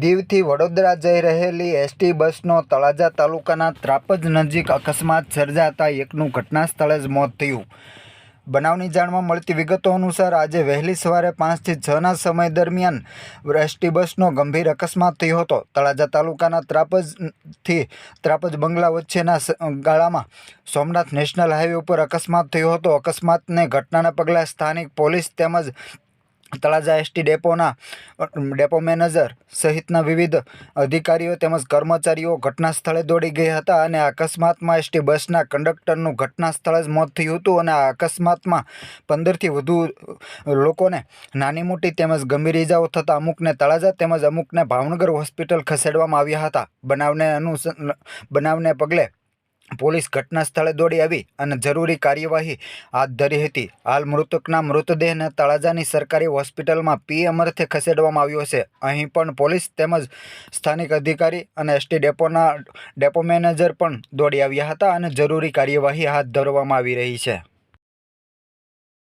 દીવથી વડોદરા જઈ રહેલી એસટી બસનો તળાજા તાલુકાના ત્રાપજ નજીક અકસ્માત સર્જાતા એકનું ઘટના સ્થળે જ મોત થયું. બનાવની જાણમાં મળતી વિગતો અનુસાર આજે વહેલી સવારે પાંચથી છના સમય દરમિયાન એસટી બસનો ગંભીર અકસ્માત થયો હતો. તળાજા તાલુકાના ત્રાપજથી ત્રાપજ બંગલા વચ્ચેના ગાળામાં સોમનાથ નેશનલ હાઈવે ઉપર અકસ્માત થયો હતો. અકસ્માતને ઘટનાના પગલે સ્થાનિક પોલીસ તેમજ તળાજા એસટી ડેપોના ડેપો મેનેજર સહિતના વિવિધ અધિકારીઓ તેમજ કર્મચારીઓ ઘટના સ્થળે દોડી ગયા હતા અને અકસ્માતમાં એસટી બસના કંડક્ટરનું ઘટના સ્થળે જ મોત થયું હતું અને આ અકસ્માતમાં પંદરથી વધુ લોકોને નાની મોટી તેમજ ગંભીર ઇજાઓ થતાં અમુકને તળાજા તેમજ અમુકને ભાવનગર હોસ્પિટલ ખસેડવામાં આવ્યા હતા. બનાવને અનુસ બનાવને પગલે પોલીસ ઘટના સ્થળે દોડી આવી અને જરૂરી કાર્યવાહી હાથ ધરી હતી. હાલ મૃતકના મૃતદેહને તળાજાની સરકારી હોસ્પિટલમાં પીએમ અર્થે ખસેડવામાં આવ્યો છે. અહીં પણ પોલીસ તેમજ સ્થાનિક અધિકારી અને એસટી ડેપોના ડેપો મેનેજર પણ દોડી આવ્યા હતા અને જરૂરી કાર્યવાહી હાથ ધરવામાં આવી રહી છે.